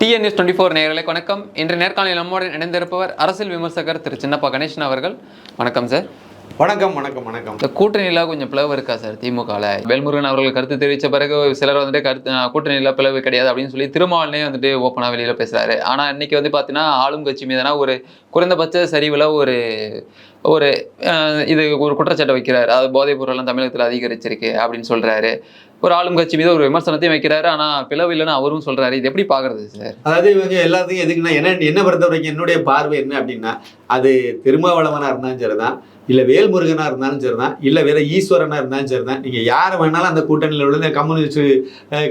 DNS twenty four நேயர்களே வணக்கம். இன்று நேர்காணலில் நம்முடன் இணைந்திருப்பவர் அரசியல் விமர்சகர் திரு சின்னப்பா கணேசன் அவர்கள். வணக்கம் சார் வணக்கம் வணக்கம் வணக்கம். இந்த கூட்டணியில் கொஞ்சம் பிளவு இருக்கா சார் திமுகவில் வேல்முருகன் அவர்கள் கருத்து தெரிவித்த பிறகு சிலர் வந்துட்டு கருத்து கூட்டணியில் பிளவு கிடையாது அப்படின்னு சொல்லி திருமாவளனே வந்துட்டு ஓப்பனாக வெளியில் பேசுகிறாரு ஆனால் இன்னைக்கு வந்து பார்த்தீங்கன்னா ஆளும் கட்சி மீதான ஒரு குறைந்தபட்ச சரிவில் ஒரு ஒரு இது ஒரு குற்றச்சாட்டை வைக்கிறார். அது போதைப் பொருள்லாம் தமிழகத்தில் அதிகரிச்சிருக்கு அப்படின்னு சொல்கிறாரு ஒரு ஆளும் கட்சி மீது ஒரு விமர்சனத்தையும் வைக்கிறாரு. ஆனால் பிளவு இல்லைன்னு அவரும் சொல்றாரு. இது எப்படி பார்க்குறது சார்? அதாவது இவங்க எல்லாத்துக்கும் எதுக்குன்னா என்ன என்ன பொறுத்த வரைக்கும் என்னுடைய பார்வை என்ன அப்படின்னா அது திருமாவளவனா இருந்தாலும் சரிதான். இல்ல வேல்முருகனா இருந்தாலும் சரிதான். இல்ல வேற ஈஸ்வரனா இருந்தாலும் சரிதான். நீங்க யார் வேணாலும் அந்த கூட்டணியில் உள்ள கம்யூனிஸ்ட்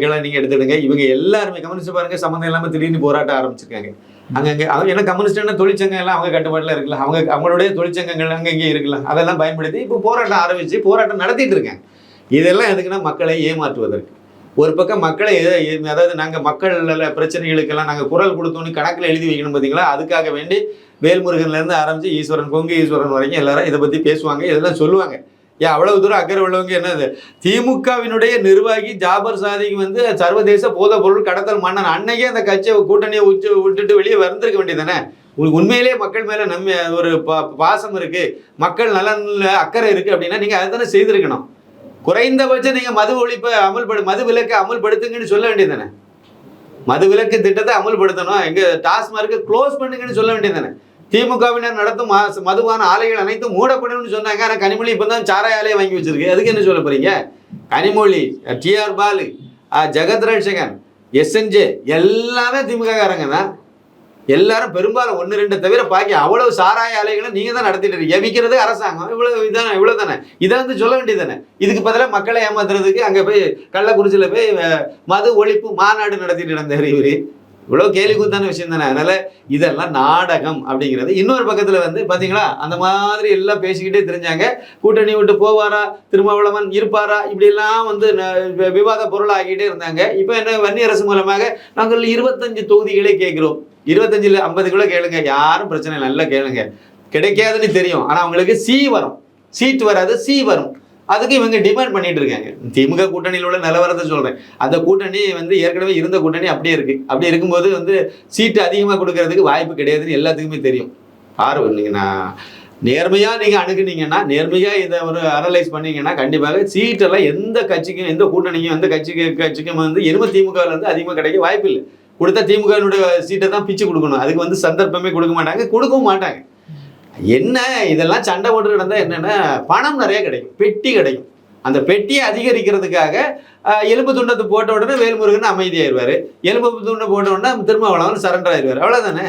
கிளை நீங்க எடுத்துடுங்க. இவங்க எல்லாருமே கம்யூனிஸ்ட் பாருங்க சம்மந்தம் இல்லாம திடீர்னு போராட்டம் ஆரம்பிச்சிருக்காங்க. அங்கங்க அவங்க ஏன்னா கம்யூனிஸ்ட் தொழிற்சங்கம் எல்லாம் அவங்க கட்டுப்பாட்டில் இருக்கலாம் அவங்க அவங்களுடைய தொழிற்சங்கங்கள் அங்கங்கே இருக்கலாம் அதெல்லாம் பயன்படுத்தி இப்போ போராட்டம் ஆரம்பிச்சு போராட்டம் நடத்திட்டு இருக்காங்க. இதெல்லாம் எதுக்குன்னா மக்களை ஏமாற்றுவதற்கு. ஒரு பக்கம் மக்களை எ- அதாவது நாங்கள் மக்கள் பிரச்சனைகளுக்கெல்லாம் நாங்கள் குரல் கொடுத்தோன்னு கணக்கில் எழுதி வைக்கணும் பார்த்தீங்களா? அதுக்காக வேண்டி வேல்முருகன்லேருந்து ஆரம்பித்து ஈஸ்வரன் கொங்கு ஈஸ்வரன் வரைக்கும் எல்லாரும் இதை பற்றி பேசுவாங்க இதெல்லாம் சொல்லுவாங்க. ஏன் அவ்வளவு தூரம் அக்கறை உள்ளவங்க என்னது? திமுகவினுடைய நிர்வாகி ஜாபர் சாதிக்கு வந்து சர்வதேச போதை பொருள் கடத்தல் மன்னன் அன்னைக்கே அந்த கட்சியை கூட்டணியை உச்சு விட்டுட்டு வெளியே வந்திருக்க வேண்டியதானே உங்களுக்கு உண்மையிலேயே மக்கள் மேலே நம்ம ஒரு பாசம் இருக்குது மக்கள் நலனில் அக்கறை இருக்குது அப்படின்னா நீங்கள் அதை தானே செய்திருக்கணும். குறைந்தபட்சம் நீங்க மது ஒழிப்பை அமல்படு மது விலக்கை அமல்படுத்துங்கன்னு சொல்ல வேண்டியதானே மது விலக்கு திட்டத்தை அமல்படுத்தணும். எங்க டாஸ்மார்க்கை க்ளோஸ் பண்ணுங்கன்னு சொல்ல வேண்டியதானே திமுகவினர் நடத்தும் மதுவான மதுபான ஆலைகள் அனைத்தும் மூடப்படணும்னு சொன்னாங்க. ஆனால் கனிமொழி இப்போ தான் சாராய ஆலையை வாங்கி வச்சிருக்கு. அதுக்கு என்ன சொல்ல போறீங்க? கனிமொழி டிஆர் பாலு ஜெகத் ரட்சகன் எஸ்என்ஜே எல்லாமே திமுககாரங்க தான். எல்லாரும் பெரும்பாலும் ஒன்று ரெண்டு தவிர பாக்கி அவ்வளவு சாராய ஆலைகளை நீங்க தான் நடத்திட்டு இருக்கீங்க. விற்கிறது அரசாங்கம். இவ்வளவு இதானே இவ்வளவு தானே? இதை வந்து சொல்ல வேண்டியதானே இதுக்கு பதிலாக மக்களை ஏமாத்துறதுக்கு அங்கே போய் கள்ளக்குறிச்சியில் போய் மது ஒழிப்பு மாநாடு நடத்திட்டு நடந்தார் இவர். இவ்வளோ கேலிக்குத்தான விஷயம் தானே. அதனால இதெல்லாம் நாடகம் அப்படிங்கிறது. இன்னொரு பக்கத்தில் வந்து பார்த்தீங்களா அந்த மாதிரி எல்லாம் பேசிக்கிட்டே தெரிஞ்சாங்க. கூட்டணி விட்டு போவாரா? திருமாவளவன் இருப்பாரா? இப்படிலாம் வந்து விவாத பொருளாகிட்டே இருந்தாங்க. இப்போ என்ன வன்னி அரசு மூலமாக நாங்கள் இருபத்தஞ்சு தொகுதிகளே கேட்குறோம். இருபத்தஞ்சில் ஐம்பது கூட கேளுங்க. யாரும் பிரச்சனை நல்லா கேளுங்க. கிடைக்காதுன்னு தெரியும். ஆனால் அவங்களுக்கு சி வரும். சீட் வராது. சி வரும். அதுக்கு இவங்க டிமாண்ட் பண்ணிட்டு இருக்காங்க. திமுக கூட்டணியில் உள்ள நிலவரத்தை சொல்றேன். அந்த கூட்டணி வந்து ஏற்கனவே இருந்த கூட்டணி அப்படியே இருக்கு. அப்படி இருக்கும்போது வந்து சீட்டு அதிகமாக கொடுக்கறதுக்கு வாய்ப்பு கிடையாதுன்னு எல்லாத்துக்குமே தெரியும். பாரு நீங்க நேர்மையாக நீங்கள் அணுகுனீங்கன்னா நேர்மையாக இதை ஒரு அனலைஸ் பண்ணீங்கன்னா கண்டிப்பாக சீட்டெல்லாம் எந்த கட்சிக்கும் எந்த கூட்டணிக்கும் எந்த கட்சிக்கு கட்சிக்கும் வந்து எரும திமுகவில் அதிகமாக கிடைக்க வாய்ப்பு இல்லை கொடுத்தா திமுகவினுடைய சீட்டை தான் பிச்சு கொடுக்கணும். அதுக்கு வந்து சந்தர்ப்பமே கொடுக்க மாட்டாங்க. கொடுக்கவும் மாட்டாங்க. என்ன? இதெல்லாம் சண்டை போட்டு நடந்தால் என்னென்னா பணம் நிறைய கிடைக்கும். பெட்டி கிடைக்கும். அந்த பெட்டியை அதிகரிக்கிறதுக்காக எலும்பு துண்டத்தை போட்ட உடனே வேல்முருகன் அமைதியாயிருவார். எலும்பு துண்டை போட்ட உடனே திரும்ப திருமாவளவன் சரண்டர் ஆயிடுவார் அவ்வளோதானே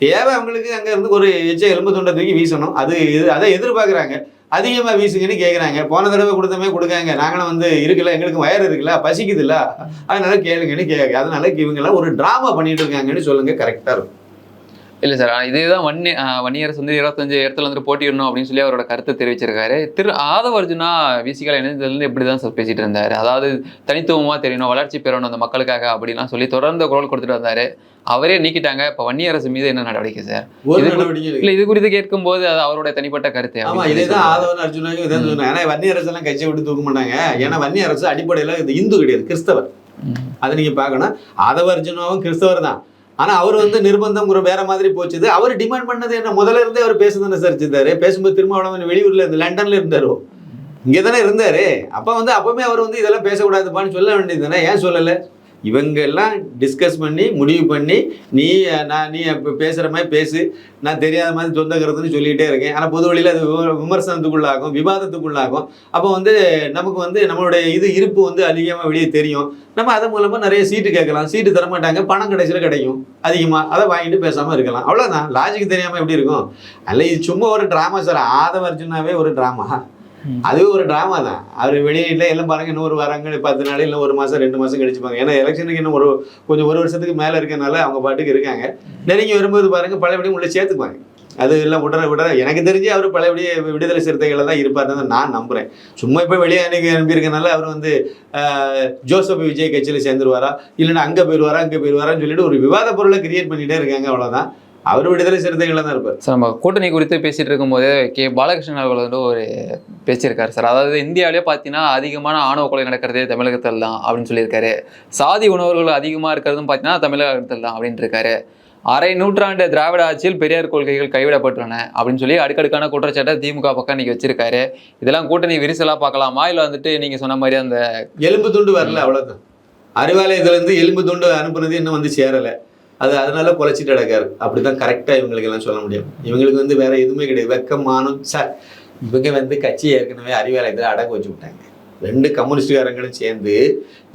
தேவை அவங்களுக்கு அங்கே இருந்து ஒரு எச்ச எலும்பு துண்டை தூக்கி வீசணும். அது இது அதை எதிர்பார்க்குறாங்க. அதிகமாக வீசுங்கன்னு கேட்குறாங்க போன தடவை கொடுத்தமே கொடுக்காங்க. நாங்களும் வந்து இருக்குல்ல எங்களுக்கு வயர் இருக்குல்ல பசிக்குதுல்ல. அதனால கேளுங்கன்னு கேட்க அதனால இவங்கெல்லாம் ஒரு ட்ராமா பண்ணிட்டு இருக்காங்கன்னு சொல்லுங்க. கரெக்டாக இருக்கும். இல்லை சார் இதுதான் வன்னி வன்னியரசு வந்து இருபத்தஞ்சு இடத்துல வந்து போட்டியிடணும் அப்படின்னு சொல்லி அவரோட கருத்தை தெரிவிச்சிருக்காரு. திரு ஆதவ அர்ஜுனா விசிகால இணைந்ததுலேருந்து இப்படி தான் சார் பேசிட்டு இருந்தாரு? அதாவது தனித்துவமாக தெரியணும் வளர்ச்சி பெறணும் அந்த மக்களுக்காக அப்படிலாம் சொல்லி தொடர்ந்து குரல் கொடுத்துட்டு வந்தாரு. அவரே நீக்கிட்டாங்க. இப்போ வன்னியரசு மீது என்ன நடவடிக்கை சார் இல்லை. இது குறித்து கேட்கும்போது அது அவருடைய தனிப்பட்ட கருத்து ஆமா இதே தான். ஆதவன் அர்ஜுனாக்கும் இதான் சொன்னேன் ஏன்னா வன்னி அரசு எல்லாம் கட்சியை விட்டு தூக்க மாட்டாங்க. ஏன்னா வன்னி அரசு அடிப்படையில இது இந்து கிடையாது கிறிஸ்தவர். அதை நீங்க பார்க்கணும். ஆதவ அர்ஜுனாவும் கிறிஸ்தவர் தான். ஆனா அவர் வந்து நிர்பந்தம் ஒரு வேற மாதிரி போச்சுது. அவர் டிமாண்ட் பண்ணது என்ன? முதல்ல இருந்தே அவர் பேசுதானே சரிச்சிருந்தாரு பேசும்போது திருமாவளவன் வெளியூர்ல இருந்து லண்டன்ல இருந்தாரு இங்கே தானே இருந்தாரு. அப்போ வந்து அப்பவுமே அவர் வந்து இதெல்லாம் பேசக்கூடாதுப்பான்னு சொல்ல வேண்டியது தானே ஏன் சொல்லலை? இவங்க எல்லாம் டிஸ்கஸ் பண்ணி முடிவு பண்ணி நீ நான் நீ இப்போ பேசுகிற மாதிரி பேசு. நான் தெரியாத மாதிரி சொந்த கருத்துன்னு சொல்லிகிட்டே இருக்கேன். ஆனால் பொது வழியில் அது விமர்சனத்துக்குள்ளாகும் விவாதத்துக்குள்ளாகும். அப்போ வந்து நமக்கு வந்து நம்மளுடைய இது இருப்பு வந்து அதிகமாக வெளியே தெரியும். நம்ம அதன் மூலமாக நிறைய சீட்டு கேட்கலாம். சீட்டு தர மாட்டாங்க பணம் கடைசியில் கிடைக்கும். அதிகமாக அதை வாங்கிட்டு பேசாமல் இருக்கலாம். அவ்வளோதான் லாஜிக் தெரியாமல் எப்படி இருக்கும்? அல்ல இது சும்மா ஒரு ட்ராமா சார் ஆதவ அர்ஜுனாவே ஒரு ட்ராமா அதுவே ஒரு ட்ராமா தான். அவர் வெளியில எல்லாம் பாருங்க இன்னும் ஒரு வாரங்கள் பத்து நாள் இல்லை ஒரு மாசம் ரெண்டு மாசம் கழிச்சுப்பாங்க ஏன்னா எலெக்ஷனுக்கு இன்னும் ஒரு கொஞ்சம் ஒரு வருஷத்துக்கு மேல இருக்கனால அவங்க பாட்டுக்கு இருக்காங்க. நெருங்கி வரும்போது பாருங்க பழையபடியும் உள்ள சேர்த்துப்பாங்க. அது எல்லாம் விடுற விடுற எனக்கு தெரிஞ்சு அவர் பழையபடி விடுதலை சிறுத்தைகளை தான் இருப்பாருன்னு நான் நம்புறேன். சும்மா இப்போ வெளியே அன்னைக்கு அனுப்பியிருக்கனால அவர் வந்து ஜோசப் விஜய் கட்சியில் சேர்ந்துருவாரா? இல்லைன்னா அங்கே போயிடுவாரா அங்கே போயிடுவாரான்னு சொல்லிட்டு ஒரு விவாத பொருளை கிரியேட் பண்ணிட்டே இருக்காங்க அவ்வளோதான் அவர் விடுதலை சிறுத்தைகள்ல தான் இருப்பார். சார் நம்ம கூட்டணி குறித்து பேசிட்டு இருக்கும்போது கே. பாலகிருஷ்ணன் அவர்கள் வந்து ஒரு பேசியிருக்காரு சார். அதாவது இந்தியாவிலே பார்த்தீங்கன்னா அதிகமான ஆணவ கொலை நடக்கிறதே தமிழகத்தில் தான் அப்படின்னு சொல்லியிருக்காரு. சாதி உணவுகள் அதிகமாக இருக்கிறதும் பார்த்தீங்கன்னா தமிழகத்தில் தான் அப்படின்னு இருக்காரு. அரை நூற்றாண்டு திராவிட ஆட்சியில் பெரியார் கொள்கைகள் கைவிடப்பட்டுள்ளன அப்படின்னு சொல்லி அடுக்கடுக்கான குற்றச்சாட்டை திமுக பக்கம் இன்னைக்கு வச்சிருக்காரு. இதெல்லாம் கூட்டணி விரிசலா பார்க்கலாமா? இல்லை வந்துட்டு நீங்க சொன்ன மாதிரி அந்த எலும்பு துண்டு வரல அவ்வளவுதான். அறிவாலயத்துல இருந்து எலும்பு துண்டு அனுப்புனது இன்னும் வந்து சேரல. அது அதனால குலைச்சிட்டு கிடக்காரு. அப்படிதான் கரெக்டா இவங்களுக்கு எல்லாம் சொல்ல முடியும். இவங்களுக்கு வந்து வேற எதுவுமே கிடையாது. வெக்கம் சார் இவங்க வந்து கட்சி ஏற்கனவே அறிவாலயத்தில் அடகு வச்சு விட்டாங்க. ரெண்டு கம்யூனிஸ்டுகாரங்களும் சேர்ந்து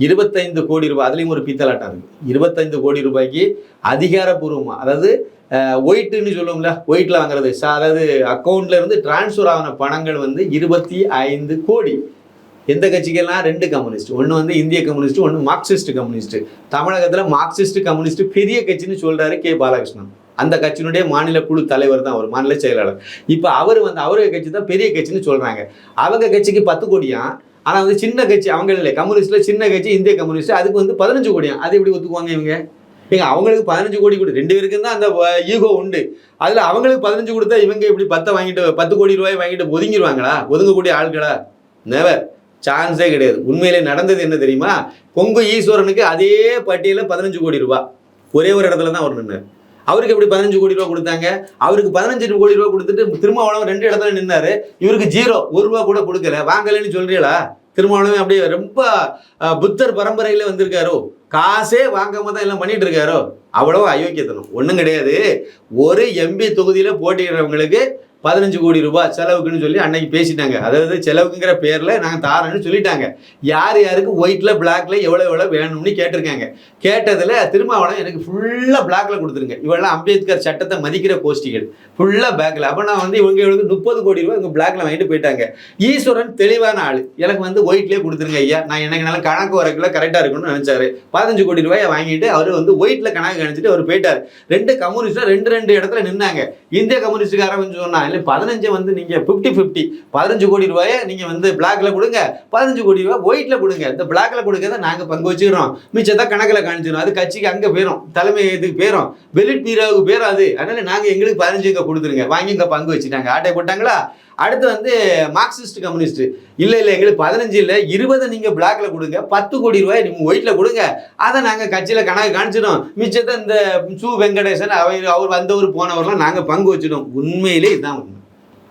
இருபத்தைந்து கோடி ரூபாய் அதுலேயும் ஒரு பித்தலாட்டம் இருக்கு. இருபத்தைந்து கோடி ரூபாய்க்கு அதிகாரப்பூர்வமாக அதாவது ஒயிட்டுன்னு சொல்லுவோம்ல ஒயிட்டில் வாங்குறது. அதாவது அக்கௌண்ட்ல இருந்து டிரான்ஸ்ஃபர் ஆகின பணங்கள் வந்து இருபத்தி ஐந்து கோடி. எந்த கட்சிக்கெல்லாம்? ரெண்டு கம்யூனிஸ்ட். ஒன்று வந்து இந்திய கம்யூனிஸ்ட் ஒன்று மார்க்சிஸ்ட் கம்யூனிஸ்ட். தமிழகத்தில் மார்க்சிஸ்ட் கம்யூனிஸ்ட் பெரிய கட்சின்னு சொல்கிறாரு கே. பாலகிருஷ்ணன். அந்த கட்சியினுடைய மாநில குழு தலைவர் தான் அவர் மாநில செயலாளர். இப்போ அவர் வந்து அவருடைய கட்சி தான் பெரிய கட்சின்னு சொல்கிறாங்க அவங்க கட்சிக்கு பத்து கோடியாம் ஆனால் வந்து சின்ன கட்சி அவங்க இல்லை கம்யூனிஸ்ட்ல சின்ன கட்சி இந்திய கம்யூனிஸ்ட் அதுக்கு வந்து பதினஞ்சு கோடியா? அது எப்படி ஒத்துக்குவாங்க இவங்க? ஏங்க அவங்களுக்கு பதினஞ்சு கோடி கொடு. ரெண்டு பேருக்கும் தான் அந்த ஈகோ உண்டு. அதில் அவங்களுக்கு பதினஞ்சு கொடுத்தா இவங்க இப்படி பத்தை வாங்கிட்டு பத்து கோடி ரூபாய் வாங்கிட்டு ஒதுங்கிடுவாங்களா ஒதுங்கக்கூடிய ஆள்களா நெவர் சான்ஸே கிடையாது. உண்மையிலே நடந்தது என்ன தெரியுமா? கொங்கு ஈஸ்வரனுக்கு அதே பட்டியலில் பதினஞ்சு கோடி ரூபா. ஒரே ஒரு இடத்துல தான் அவர் நின்னார். அவருக்கு எப்படி பதினஞ்சு கோடி ரூபா கொடுத்தாங்க? அவருக்கு பதினஞ்சு கோடி ரூபா கொடுத்துட்டு திருமாவளவன் ரெண்டு இடத்துல நின்னாரு. இவருக்கு ஜீரோ. ஒரு ரூபா கூட கொடுக்கல. வாங்கலைன்னு சொல்றீங்களா? திருமாவளவன் அப்படியே ரொம்ப புத்தர் பரம்பரையில வந்திருக்காரோ? காசே வாங்காம தான் எல்லாம் பண்ணிட்டு இருக்காரோ? அவ்வளவு அயோக்கியத்தனம். ஒன்றும் கிடையாது. ஒரு எம்பி தொகுதியில போட்டியிடுறவங்களுக்கு பதினஞ்சு கோடி ரூபாய் செலவுக்குன்னு சொல்லி அன்னைக்கு பேசிட்டாங்க. அதாவது செலவுக்குங்கிற பேரில் நாங்கள் தாரேன்னு சொல்லிட்டாங்க. யார் யாருக்கு ஒயிட்டில் பிளாக்ல எவ்வளோ எவ்வளோ வேணும்னு கேட்டிருக்காங்க. கேட்டதில் திருமாவளம் எனக்கு ஃபுல்லாக பிளாக்ல கொடுத்துருங்க. இவெல்லாம் அம்பேத்கர் சட்டத்தை மதிக்கிற கோஷ்டிகள். ஃபுல்லாக பேக்கில் அப்போ நான் வந்து இவங்க இவங்களுக்கு முப்பது கோடி ரூபாய் இவங்க பிளாக்ல வாங்கிட்டு போயிட்டாங்க. ஈஸ்வரன் தெளிவான ஆள். எனக்கு வந்து ஒயிட்லேயே கொடுத்துருங்க ஐயா. நான் எனக்கு நல்ல கணக்கு வரக்குள்ள கரெக்டாக இருக்கணும்னு நினச்சாரு. பதினஞ்சு கோடி ரூபாயை வாங்கிட்டு அவர் வந்து ஒயிட்ல கணக்கு கணிச்சிட்டு அவர் போயிட்டார். ரெண்டு கம்யூனிஸ்டாக ரெண்டு ரெண்டு இடத்துல நின்னாங்க. இந்திய கம்யூனிஸ்டுக்காரன் வந்து சொன்னா பதினஞ்சு வந்து நீங்கள் ஃபிஃப்டி ஃபிஃப்டி பதினஞ்சு கோடி ரூபாயை நீங்கள் வந்து பிளாக்ல கொடுங்க. பதினஞ்சு கோடி ரூபாய் ஒயிட்ல கொடுங்க. இந்த பிளாக்ல கொடுக்கறத நாங்கள் பங்கு வச்சுக்கிறோம். மிச்சத்தை கணக்கில் காணிச்சிடும் அது கட்சிக்கு அங்கே போயிடும் தலைமை இதுக்கு போயிடும் வெளிட் பீராவுக்கு போயிடும் அது அதனால நாங்கள் எங்களுக்கு பதினஞ்சு இங்கே கொடுத்துருங்க. வாங்கி இங்கே பங்கு வச்சுட்டாங்க. ஆட்டை போட்டாங்களா? அடுத்து வந்து மார்க்சிஸ்ட் கம்யூனிஸ்ட். இல்லை இல்லை எங்களுக்கு பதினஞ்சு இல்லை இருபதை நீங்கள் பிளாக்ல கொடுங்க பத்து கோடி ரூபாய் நீங்கள் ஒயிட்ல கொடுங்க. அதை நாங்கள் கட்சியில் கணக்கு காணிச்சிடும் மிச்சத்தை இந்த சு. வெங்கடேசன் அவர் அவர் வந்தவர் போனவர்லாம் நாங்கள் பங்கு வச்சிடும் உண்மையிலே இதுதான் உண்மை.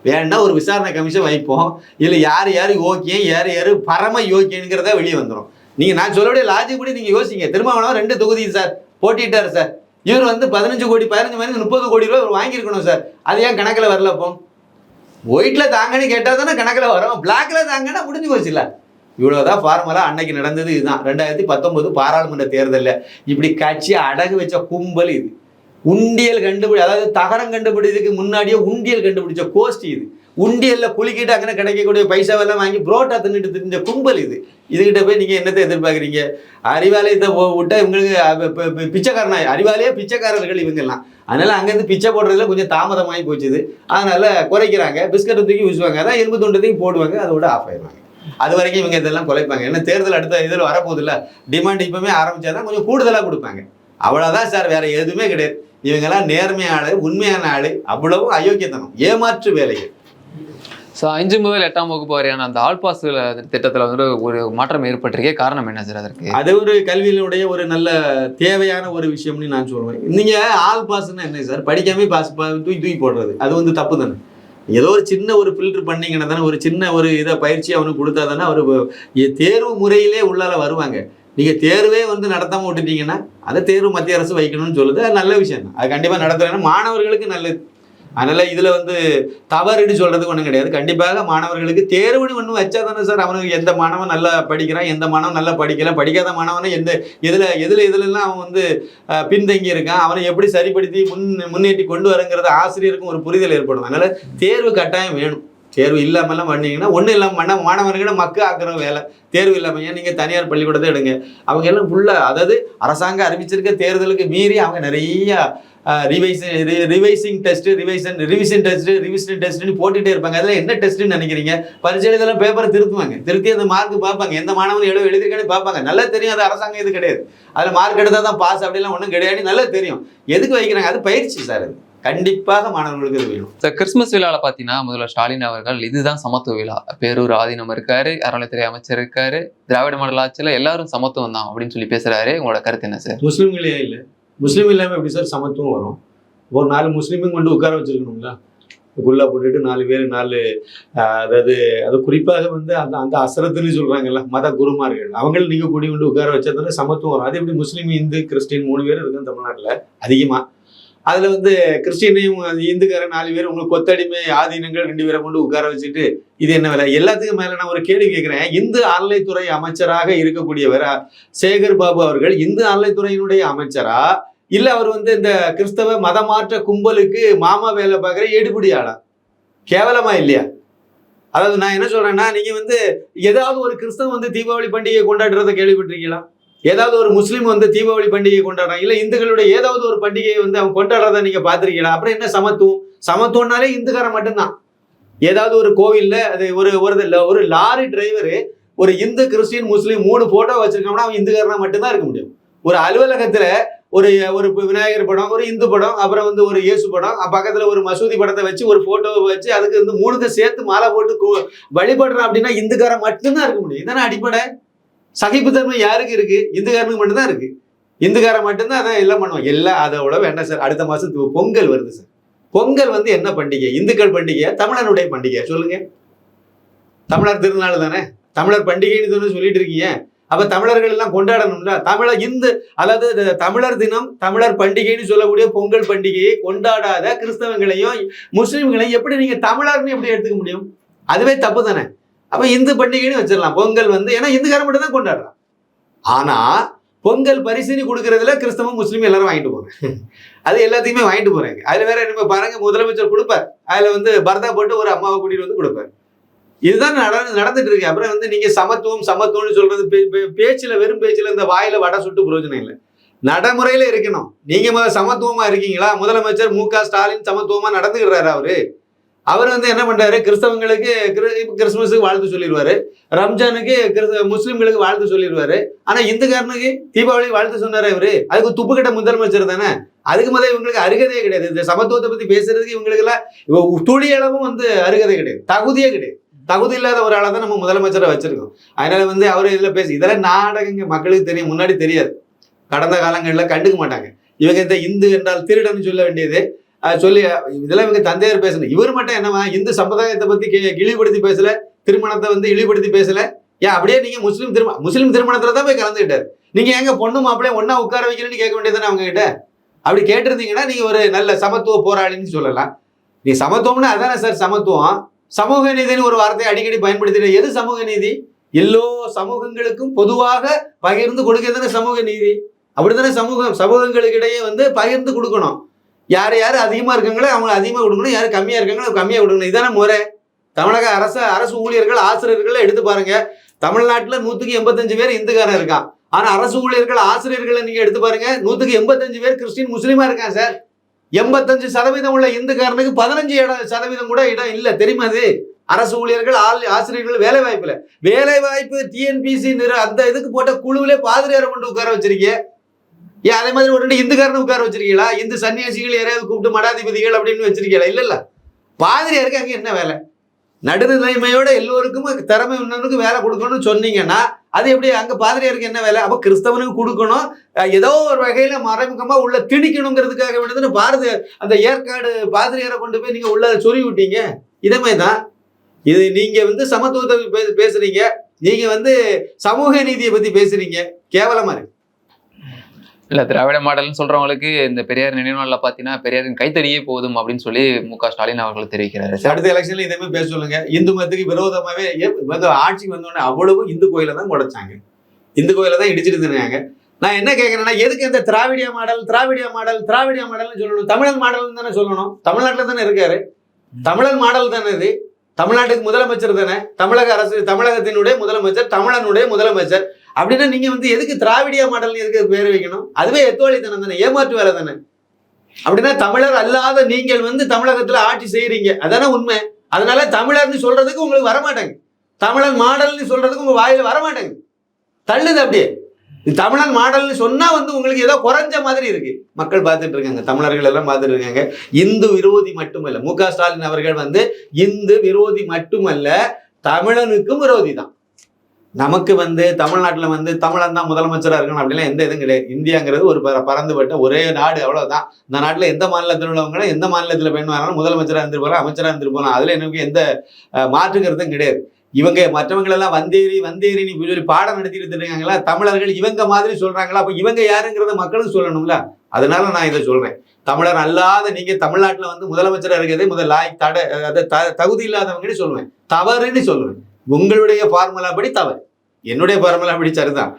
வேணா ஒரு விசாரணை கமிஷன் வைப்போம். இல்லை யார் யார் யோக்கியம் யார் யார் பரம யோக்கியங்கிறத வெளியே வந்துடும் நீங்கள் நான் சொல்லக்கூடிய லாஜிக் படி நீங்கள் யோசிங்க. திருமாவளவன் ரெண்டு தொகுதி சார். போட்டிட்டார் சார். இவர் வந்து பதினஞ்சு கோடி பதினஞ்சு மணி முப்பது கோடி ரூபாய் இவர் வாங்கியிருக்கணும் சார். அது ஏன் கணக்கில் வரலப்போ ஒயிட்டில் தாங்கன்னு கேட்டால் தானே கணக்கில் வரும். பிளாக்ல தாங்கன்னா முடிஞ்சு போச்சுல்ல இவ்வளோதான் ஃபார்மலாக அன்னைக்கு நடந்தது இதுதான். ரெண்டாயிரத்தி பத்தொம்போது பாராளுமன்ற தேர்தலில் இப்படி கட்சி அடகு வச்ச கும்பல் இது. உண்டியல் கண்டுபிடி அதாவது தகரம் கண்டுபிடிக்கிறதுக்கு முன்னாடியே உண்டியல் கண்டுபிடிச்ச கோஷ்டி இது. உண்டியலில் குலுக்கிட்டு அங்கே கிடைக்கக்கூடிய பைசாவெல்லாம் வாங்கி புரோட்டா தின்னுட்டு தெரிஞ்ச கும்பல் இது. இதுகிட்ட போய் நீங்கள் என்னத்தை எதிர்பார்க்குறீங்க? அறிவாலயத்தை போ- இவங்களுக்கு அஹ், பிச்சைக்காரனா? அறிவாலயே பிச்சைக்காரர்கள் இவங்கெல்லாம். அதனால அங்கேருந்து பிச்சை போடுறதுல கொஞ்சம் தாமதமாகி போச்சுது. அதனால குறைக்கிறாங்க. பிஸ்கட்டை தூக்கி வீசுவாங்க. அதான் எலும்பு துண்டத்தையும் போடுவாங்க. அதோட ஆஃப் ஆயிடுவாங்க. அது வரைக்கும் இவங்க இதெல்லாம் குறைப்பாங்க ஏன்னா தேர்தல் அடுத்த இதில் வரப்போகுதுல்ல. டிமாண்ட் இப்போவுமே ஆரம்பிச்சாதான் கொஞ்சம் கூடுதலாக கொடுப்பாங்க. அவ்வளோதான் சார். வேற எதுவுமே கிடையாது. இவங்கெல்லாம் நேர்மையான ஆள் உண்மையான ஆள். அவ்வளவும் அயோக்கியத்தனம். ஏமாற்று வேலைகள். ஸோ அஞ்சு முதல் எட்டாம் வகுப்பு வரையான அந்த ஆல் பாஸ் திட்டத்தில் வந்து ஒரு மாற்றம் ஏற்பட்டிருக்கே காரணம் என்ன சார் அதற்கு? அது ஒரு கல்வியினுடைய ஒரு நல்ல தேவையான ஒரு விஷயம்னு நான் சொல்லுவேன் நீங்கள் ஆல் பாஸ்னா என்ன சார் படிக்காம பாஸ் தூக்கி தூக்கி போடுறது. அது வந்து தப்பு தானே. ஏதோ ஒரு சின்ன ஒரு ஃபில்டர் பண்ணீங்கன்னா தானே ஒரு சின்ன ஒரு இதை பயிற்சி அவனுக்கு கொடுத்தா தானே அவர் தேர்வு முறையிலே உள்ளால வருவாங்க. நீங்கள் தேர்வே வந்து நடத்தாமல் விட்டுட்டீங்கன்னா அதை தேர்வு மத்திய அரசு வைக்கணும்னு சொல்லுது. அது நல்ல விஷயம் தான். அது கண்டிப்பாக நடத்துறேன்னா மாணவர்களுக்கு நல்லது. அதனால் இதில் வந்து தவறுன்னு சொல்கிறதுக்கு ஒன்றும் கிடையாது. கண்டிப்பாக மாணவர்களுக்கு தேர்வுன்னு ஒன்று வச்சா தானே சார் அவனுக்கு எந்த மாணவன் நல்லா படிக்கிறான் எந்த மாணவன் நல்லா படிக்கல படிக்காத மாணவனை எந்த எதில் எதில் எதுலலாம் அவன் வந்து பின்தங்கி இருக்கான். அவனை எப்படி சரிப்படுத்தி முன் முன்னேற்றி கொண்டு வரங்கிறது ஆசிரியருக்கும் ஒரு புரிதல் ஏற்படும். அதனால் தேர்வு கட்டாயம் வேணும். தேர்வு இல்லாமலாம் பண்ணீங்கன்னா ஒன்றும் இல்லாமல் பண்ண மாணவர்களை மக்கு ஆக்குற வேலை. தேர்வு இல்லாமல் ஏன் நீங்கள் தனியார் பள்ளிக்கூடத்தை எடுங்க? அவங்க எல்லாம் ஃபுல்லாக அதாவது அரசாங்கம் அறிவிச்சிருக்க தேர்தலுக்கு மீறி அவங்க நிறைய revise revising test revision revision test revision டெஸ்ட்னு போட்டுட்டே இருப்பாங்க. அதில் என்ன டெஸ்ட்னு நினைக்கிறீங்க? பரிசு எழுதலாம் பேப்பரை திருத்துவாங்க. திருத்தி அந்த மார்க் பார்ப்பாங்க. எந்த மாணவன் எவ்வளோ எழுதிருக்கானு பார்ப்பாங்க. நல்லா தெரியும் அது அரசாங்கம் இது கிடையாது. அதில் மார்க் எடுத்தால் தான் பாஸ் அப்படிலாம் ஒன்றும் கிடையாது. நல்லா தெரியும். எதுக்கு வைக்கிறாங்க? அது பயிற்சி சார் அது. கண்டிப்பாக மாணவர்களுக்கு இது வேணும். சார் கிறிஸ்மஸ் விழாவில் பார்த்தீங்கன்னா முதல்வர் ஸ்டாலின் அவர்கள் இதுதான் சமத்துவ விழா. பேரூர் ஆதீனம் இருக்காரு அறநிலைத்துறை அமைச்சர் இருக்காரு திராவிட மாடல் ஆட்சியில் எல்லாரும் சமத்துவம் தான் அப்படின்னு சொல்லி பேசுறாரு. உங்களோட கருத்து என்ன சார்? முஸ்லீம்களே இல்லை. முஸ்லீம் இல்லாமல் எப்படி சார் சமத்துவம் வரும்? ஒரு நாலு முஸ்லீமும் கொண்டு உட்கார வச்சிருக்கணுங்களா குல்லா போட்டுட்டு நாலு பேர் நாலு அதாவது அது குறிப்பாக வந்து அந்த அந்த அசரத்துன்னு சொல்றாங்கல்ல மத குருமார்கள். அவங்களும் நீங்க கூடி கொண்டு உட்கார வச்சதுனால சமத்துவம் வரும். அது எப்படி முஸ்லீம் இந்து கிறிஸ்டின் மூணு பேர் இருக்கும் தமிழ்நாட்டில்? அதிகமா. அதுல வந்து கிறிஸ்டினையும் இந்துக்காரன் நாலு பேர் உங்களுக்கு கொத்தடிமை ஆதீனங்கள் ரெண்டு பேரை கொண்டு உட்கார வச்சுட்டு இது என்ன வேலை? எல்லாத்துக்கும் மேல நான் ஒரு கேள்வி கேட்கிறேன். இந்து அறநிலைத்துறை அமைச்சராக இருக்கக்கூடியவர் சேகர் பாபு அவர்கள் இந்து அறநிலைத்துறையினுடைய அமைச்சரா? இல்ல அவர் வந்து இந்த கிறிஸ்தவ மதமாற்ற கும்பலுக்கு மாமா வேலை பார்க்குற எடுபடியாளா? கேவலமா இல்லையா? அதாவது நான் என்ன சொல்றேன்னா நீங்க வந்து ஏதாவது ஒரு கிறிஸ்தவம் வந்து தீபாவளி பண்டிகை கொண்டாடுறத கேள்விப்பட்டிருக்கீங்களா? ஏதாவது ஒரு முஸ்லீம் வந்து தீபாவளி பண்டிகை கொண்டாடுறான் இல்லை இந்துக்களுடைய ஏதாவது ஒரு பண்டிகையை வந்து அவன் கொண்டாடுறத நீங்க பாத்திருக்கீங்களா அப்புறம் என்ன சமத்துவம்? சமத்துவம்னாலே இந்துக்காரன் மட்டும்தான். ஏதாவது ஒரு கோவில்ல அது ஒரு ஒரு ஒரு லாரி டிரைவரு ஒரு இந்து கிறிஸ்டின் முஸ்லீம் மூணு போட்டோ வச்சிருக்கோம்னா அவன் இந்துக்காரனா மட்டும்தான் இருக்க முடியும். ஒரு அலுவலகத்துல ஒரு ஒரு விநாயகர் படம் ஒரு இந்து படம் அப்புறம் வந்து ஒரு இயேசு படம் பக்கத்தில் பக்கத்துல ஒரு மசூதி படத்தை வச்சு ஒரு போட்டோவை வச்சு அதுக்கு வந்து மூணுக்கு சேர்த்து மாலை போட்டு வழிபடுறான் அப்படின்னா இந்துக்காரன் மட்டும்தான் இருக்க முடியும். இதான அடிப்படை? சகிப்புத்தன்மை யாருக்கு இருக்கு? இந்துக்காரனுக்கு மட்டும்தான் இருக்கு. இந்துக்காரன் மட்டும்தான் அதை எல்லாம் பண்ணுவோம் எல்லாம் அதோட வேண்டாம் சார். அடுத்த மாசம் பொங்கல் வருது சார். பொங்கல் வந்து என்ன பண்டிகை? இந்துக்கள் பண்டிகை தமிழனுடைய பண்டிகை சொல்லுங்க. தமிழர் திருநாள் தானே? தமிழர் பண்டிகைன்னு தானே சொல்லிட்டு இருக்கீங்க. அப்ப தமிழர்கள் எல்லாம் கொண்டாடணும்ல? தமிழர் இந்து அதாவது தமிழர் தினம் தமிழர் பண்டிகைன்னு சொல்லக்கூடிய பொங்கல் பண்டிகையை கொண்டாடாத கிறிஸ்தவங்களையும் முஸ்லிம்களையும் எப்படி நீங்க தமிழர்னு எப்படி எடுத்துக்க முடியும்? அதுவே தப்பு தானே? அப்போ இந்து பண்டிகைன்னு வச்சிடலாம். பொங்கல் வந்து ஏன்னா இந்துக்காரன் மட்டும் தான் கொண்டாடுறான். ஆனால் பொங்கல் பரிசுனி கொடுக்கறதுல கிறிஸ்தவம் முஸ்லீம் எல்லாரும் வாங்கிட்டு போறாங்க. அது எல்லாத்தையுமே வாங்கிட்டு போறாங்க. அதுல வேற என்ன பாருங்க முதலமைச்சர் கொடுப்பார். அதுல வந்து பரதா போட்டு ஒரு அம்மாவை கூட்டிட்டு வந்து கொடுப்பார். இதுதான் நடந்து நடந்துட்டு இருக்கு. அப்புறம் வந்து நீங்க சமத்துவம் சமத்துவம்னு சொல்றது பேச்சில் பேச்சுல வெறும் பேச்சுல இந்த வாயில வடை சுட்டு பிரயோஜனம் இல்லை. நடைமுறையில இருக்கணும். நீங்க முதல்ல சமத்துவமா இருக்கீங்களா? முதலமைச்சர் மு க ஸ்டாலின் சமத்துவமா நடந்துக்கிறாரு அவரு. அவர் வந்து என்ன பண்றாரு? கிறிஸ்தவங்களுக்கு கிறிஸ்துமஸுக்கு வாழ்த்து சொல்லிடுவாரு. ரம்ஜானுக்கு கிறிஸ்த- முஸ்லிம்களுக்கு வாழ்த்து சொல்லிடுவாரு. ஆனா இந்துக்காரனுக்கு தீபாவளி வாழ்த்து சொன்னாரு இவரு. அதுக்கு துப்புக்கிட்ட முதலமைச்சர் தானே. அதுக்கு முதல்ல இவங்களுக்கு அருகதையே கிடையாது. இந்த சமத்துவத்தை பத்தி பேசுறதுக்கு இவங்களுக்கு எல்லாம் இவ வந்து அருகதை கிடையாது. தகுதியே கிடையாது. தகுதி இல்லாத ஒரு ஆளை தான் நம்ம முதலமைச்சரை வச்சிருக்கோம். அதனால வந்து அவர் இதுல பேசி இதெல்லாம் நாடகங்க மக்களுக்கு தெரியும். முன்னாடி தெரியாது. கடந்த காலங்களில் கண்டுக்க மாட்டாங்க. இவங்க இந்த இந்து என்றால் திருடன்னு சொல்ல வேண்டியது. சொல்லி. இதெல்லாம் இவங்க தந்தையார் பேசணும். இவர் மட்டும் என்னவா இந்து சமுதாயத்தை பத்தி இழிவுபடுத்தி பேசல திருமணத்தை வந்து இழிவுபடுத்தி பேசல. ஏன் அப்படியே நீங்க முஸ்லீம் திருமணம் முஸ்லீம் திருமணத்துல தான் போய் கலந்துக்கிட்டாரு. நீங்க எங்க பொண்ணு மாப்பிள்ளைய ஒன்னா உட்கார வைக்கிறேன்னு கேட்க வேண்டியதுதானே அவங்க கிட்ட அப்படி கேட்டிருந்தீங்கன்னா நீங்க ஒரு நல்ல சமத்துவ போராளின்னு சொல்லலாம். நீ சமத்துவம்னா அதானே சார் சமத்துவம்? சமூக நீதினு ஒரு வார்த்தையை அடிக்கடி பயன்படுத்திட்டு எது சமூக நீதி? எல்லோ சமூகங்களுக்கும் பொதுவாக பகிர்ந்து கொடுக்கிறது சமூக நீதி. அப்படித்தானே சமூகம் சமூகங்களுக்கு இடையே வந்து பகிர்ந்து கொடுக்கணும். யார் யார் அதிகமாக இருக்காங்களோ அவங்க அதிகமாக கொடுக்கணும் யார் கம்மியாக இருக்காங்களோ கம்மியாக கொடுக்கணும். இதானே முறை. தமிழக அரசு அரசு ஊழியர்கள் ஆசிரியர்கள் எடுத்து பாருங்க. தமிழ்நாட்டில் நூற்றுக்கு எண்பத்தஞ்சு பேர் இந்துக்காரன் இருக்கான். ஆனால் அரசு ஊழியர்கள் ஆசிரியர்களை நீங்கள் எடுத்து பாருங்க. நூற்றுக்கு எண்பத்தஞ்சு பேர் கிறிஸ்டின் முஸ்லீமாக இருக்கான் சார். எண்பத்தஞ்சு சதவீதம் உள்ள இந்துக்காரனுக்கு பதினஞ்சு இடம் சதவீதம் கூட இடம் இல்லை. தெரியுமா அது? அரசு ஊழியர்கள் ஆள் ஆசிரியர்கள் வேலை வாய்ப்புல. வேலை வாய்ப்பு டிஎன்பிசி அந்த இதுக்கு போட்ட குழுவிலே பாதிரியாரை கொண்டு உட்கார வச்சிருக்கேன் ஏன் அதே மாதிரி ஒரு ரெண்டு இந்துக்காரனை உட்கார வச்சிருக்கீங்களா? இந்து சன்னியாசிகள் யாரையாவது கூப்பிட்டு மடாதிபதிகள் அப்படின்னு வச்சிருக்கீங்களா? இல்லை இல்லை. பாதிரியாருக்கு அங்கே என்ன வேலை? நடுநிலைமையோட எல்லோருக்கும் திறமை இன்னொருக்கு வேலை கொடுக்கணும்னு சொன்னீங்கன்னா அது எப்படி? அங்கே பாதிரியாருக்கு என்ன வேலை? அப்போ கிறிஸ்தவனுக்கு கொடுக்கணும். ஏதோ ஒரு வகையில் மறைமுகமாக உள்ள திணிக்கணுங்கிறதுக்காக வேண்டியதுன்னு பாரதி அந்த ஏற்காடு பாதிரியாரை கொண்டு போய் நீங்கள் உள்ள சொல்லி விட்டீங்க இதமே தான் இது நீங்கள் வந்து சமத்துவத்தை பே- நீங்கள் வந்து சமூக நீதியை பற்றி பேசுகிறீங்க கேவலமாக இருக்கு. இல்ல திராவிட மாடல்னு சொல்றவங்களுக்கு இந்த பெரியார் நினைவு பார்த்தீங்கன்னா பாத்தீங்கன்னா பெரியாரின் கைத்தடியே போதும் அப்படின்னு சொல்லி மு க ஸ்டாலின் அவர்கள் தெரிவிக்கிறாரு. அடுத்த எலெக்ஷன்ல இதே மாதிரி பேச சொல்லுங்க. இந்து மதத்துக்கு விரோதமாவே ஏ- ஆட்சி ஆட்சிக்கு வந்தோடனே அவ்வளவு இந்து கோயிலை தான் உடைச்சாங்க இந்து கோயிலை தான் இடிச்சிட்டு இருந்தாங்க நான் என்ன கேட்கறேன்னா எதுக்கு இந்த திராவிடிய மாடல் திராவிடிய மாடல் திராவிடிய மாடல்னு சொல்லணும். தமிழன் மாடல்னு தானே சொல்லணும். தமிழ்நாட்டில் தானே இருக்காரு. தமிழன் மாடல் தானே இது. தமிழ்நாட்டுக்கு முதலமைச்சர் தானே. தமிழக அரசு தமிழகத்தினுடைய முதலமைச்சர் தமிழனுடைய முதலமைச்சர். அப்படின்னா நீங்க வந்து எதுக்கு திராவிடியா மாடல் எதுக்கு பேர் வைக்கணும்? அதுவே எத்தோழித்தனம் தானே ஏமாற்று வேலை தானே. அப்படின்னா தமிழர் அல்லாத நீங்கள் வந்து தமிழகத்துல ஆட்சி செய்யறீங்க அதானே உண்மை. அதனால தமிழர்னு சொல்றதுக்கு உங்களுக்கு வரமாட்டாங்க. தமிழன் மாடல்னு சொல்றதுக்கு உங்க வாயில வரமாட்டாங்க. தள்ளுது அப்படியே. தமிழன் மாடல்னு சொன்னா வந்து உங்களுக்கு ஏதோ குறைஞ்ச மாதிரி இருக்கு. மக்கள் பார்த்துட்டு இருக்காங்க தமிழர்கள் எல்லாம் பார்த்துட்டு இருக்காங்க. இந்து விரோதி மட்டுமல்ல மு க ஸ்டாலின் அவர்கள் வந்து இந்து விரோதி மட்டுமல்ல தமிழனுக்கும் விரோதி தான். நமக்கு வந்து தமிழ்நாட்டில் வந்து தமிழன் தான் முதலமைச்சராக இருக்கணும் அப்படிலாம் எந்த இதுவும் கிடையாது. இந்தியாங்கிறது ஒரு பறந்துபட்ட ஒரே நாடு அவ்வளோதான் இந்த நாட்டில் எந்த மாநிலத்தில் உள்ளவங்களும் எந்த மாநிலத்தில் வேணுமானாலும் முதலமைச்சராக இருந்துட்டு போகலாம் அமைச்சராக இருந்துட்டு போகலாம். அதில் எனக்கு எந்த அஹ், மாற்று கருத்தும் கிடையாது. இவங்க மற்றவங்களெல்லாம் வந்தேரி வந்தேரின்னு சொல்லி பாடம் நடத்திட்டு இருக்காங்களா தமிழர்கள் இவங்க மாதிரி சொல்கிறாங்களா அப்போ இவங்க யாருங்கிறத மக்களும் சொல்லணும்ல? அதனால நான் இதை சொல்கிறேன் தமிழர் அல்லாத நீங்கள் தமிழ்நாட்டில் வந்து முதலமைச்சராக இருக்கிறதே முதல் லாய் தட த- தகுதி இல்லாதவங்கன்னு சொல்லுவேன். தவறுன்னு சொல்லுவேன். உங்களுடைய ஃபார்முலா படி தவறு. என்னுடைய ஃபார்முலா படி சரிதான்.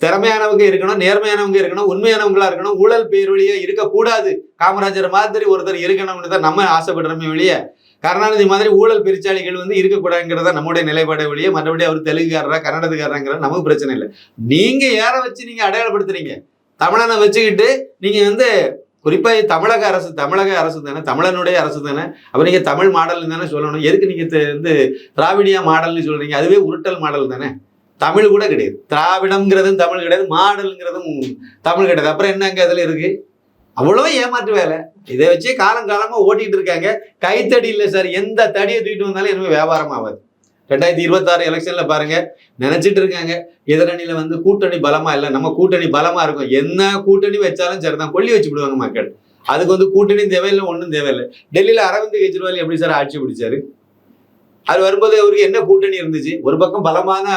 திறமையானவங்க இருக்கணும் நேர்மையானவங்க இருக்கணும் உண்மையானவங்களா இருக்கணும் ஊழல் பேரொழியா இருக்கக்கூடாது. காமராஜர் மாதிரி ஒருத்தர் இருக்கணும்னு தான் நம்ம ஆசைப்படுறோமே வெளியே கருணாநிதி மாதிரி ஊழல் பெருச்சாளிகள் வந்து இருக்கக்கூடாதுங்கிறத நம்முடைய நிலைப்பாடு வழியே மற்றபடி அவர் தெலுங்குக்காரரா கன்னடத்துக்காரங்கிறது நமக்கு பிரச்சனை இல்லை. நீங்க யாரை வச்சு நீங்க அடையாளப்படுத்துறீங்க? தமிழனை வச்சுக்கிட்டு நீங்க வந்து குறிப்பாக தமிழக அரசு தமிழக அரசு தானே தமிழனுடைய அரசு தானே. அப்போ நீங்கள் தமிழ் மாடல் தானே சொல்லணும். எதுக்கு நீங்கள் வந்து திராவிடியா மாடல்னு சொல்கிறீங்க அதுவே உருட்டல் மாடல் தானே. தமிழ் கூட கிடையாது. திராவிடம்ங்கிறதும் தமிழ் கிடையாது மாடலுங்கிறதும் தமிழ் கிடையாது. அப்புறம் என்னங்க அதில் இருக்குது அவ்வளோ ஏமாற்று வேலை. இதை வச்சே காலம் காலமாக ஓட்டிகிட்டு இருக்காங்க. கைத்தடி இல்லை சார். எந்த தடியை தூக்கிட்டு வந்தாலும் எதுவுமே வியாபாரம் ஆகாது. ரெண்டாயிரத்தி இருபத்தாறு எலெக்ஷன்ல பாருங்க நினைச்சிட்டு இருக்காங்க. எதிரணியில வந்து கூட்டணி பலமா இல்லை நம்ம கூட்டணி பலமா இருக்கும். என்ன கூட்டணி வச்சாலும் சரிதான். கொல்லி வச்சு விடுவாங்க மக்கள். அதுக்கு வந்து கூட்டணி தேவையில்லை ஒன்றும் தேவையில்லை. டெல்லியில அரவிந்த் கெஜ்ரிவால் எப்படி சார் ஆட்சி பிடிச்சாரு? அது வரும்போது அவருக்கு என்ன கூட்டணி இருந்துச்சு? ஒரு பக்கம் பலமான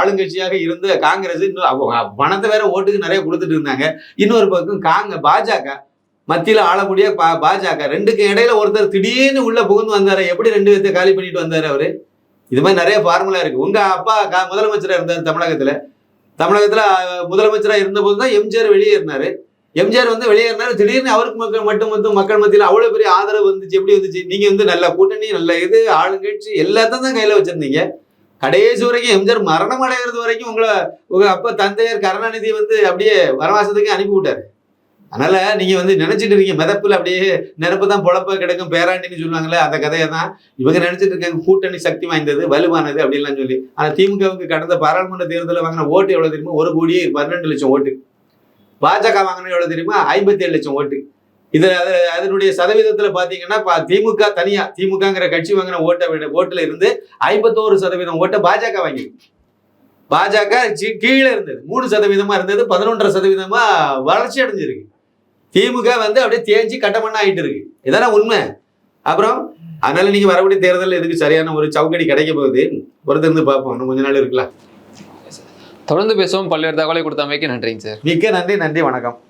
ஆளுங்கட்சியாக இருந்த காங்கிரஸ் இன்னும் பணத்தை வேற ஓட்டுக்கு நிறைய கொடுத்துட்டு இருந்தாங்க. இன்னொரு பக்கம் காங்க பாஜக மத்தியில் ஆளக்கூடிய பா- பாஜக ரெண்டுக்கு இடையில ஒருத்தர் திடீர்னு உள்ள புகுந்து வந்தாரு எப்படி ரெண்டு பேர்த்த காலி பண்ணிட்டு வந்தாரு அவரு? இது மாதிரி நிறைய ஃபார்முலா இருக்கு. உங்க அப்பா கா- முதலமைச்சராக இருந்தார் தமிழகத்துல. தமிழகத்துல முதலமைச்சராக இருந்தபோது தான் எம்ஜிஆர் வெளியே இருந்தாரு எம்ஜிஆர் வந்து வெளியேறினார். திடீர்னு அவருக்கு மக்கள் மட்டும் வந்து மக்கள் மத்தியில் அவ்வளோ பெரிய ஆதரவு வந்துச்சு. எப்படி வந்துச்சு? நீங்க வந்து நல்ல கூட்டணி நல்ல இது ஆளுங்கட்சி எல்லாத்தையும் தான் கையில வச்சிருந்தீங்க. கடைசி வரைக்கும் எம்ஜிஆர் மரணம் அடைகிறது வரைக்கும் உங்களை உங்க அப்பா தந்தையர் கருணாநிதி வந்து அப்படியே வனவாசத்துக்கு அனுப்பி விட்டாரு. அதனால நீங்க வந்து நினைச்சிட்டு இருக்கீங்க மிதப்புல அப்படியே நெருப்பு தான் பொழப்ப கிடக்கும் பேராண்டின்னு சொல்லுவாங்கல்ல அந்த கதையை தான் இவங்க நினைச்சிட்டு இருக்காங்க கூட்டணி சக்தி வாய்ந்தது வலுவானது அப்படின்லாம் சொல்லி. ஆனா திமுகவுக்கு கடந்த பாராளுமன்ற தேர்தலில் வாங்கின ஓட்டு எவ்வளவு தெரியுமா? ஒரு கோடியே பன்னெண்டு லட்சம் ஓட்டு. பாஜக வாங்கின எவ்வளவு தெரியுமா? ஐம்பத்தி ஏழு லட்சம் ஓட்டு. இது அது அதனுடைய சதவீதத்துல பாத்தீங்கன்னா பா- திமுக தனியா திமுகங்கிற கட்சி வாங்கின ஓட்டை விட ஓட்டுல இருந்து ஐம்பத்தோரு சதவீதம் ஓட்டை பாஜக வாங்கி பாஜக கீழே இருந்தது மூணு சதவீதமா இருந்தது பதினொன்றரை சதவீதமா வளர்ச்சி அடைஞ்சிருக்கு. திமுக வந்து அப்படியே தேஞ்சு கட்டமண்ணா ஆயிட்டு இருக்கு. இதான உண்மை? அப்புறம் அதனால நீங்க வரக்கூடிய தேர்தல் இதுக்கு சரியான ஒரு சவுக்கடி கிடைக்க போகுது? பொறுத்திருந்து பார்ப்போம். இன்னும் கொஞ்ச நாள் இருக்கலாம். தொடர்ந்து பேசுவோம். பல்வேறு தகவலை கொடுத்தமைக்கு நன்றிங்க சார். மிக்க நன்றி. நன்றி. வணக்கம்.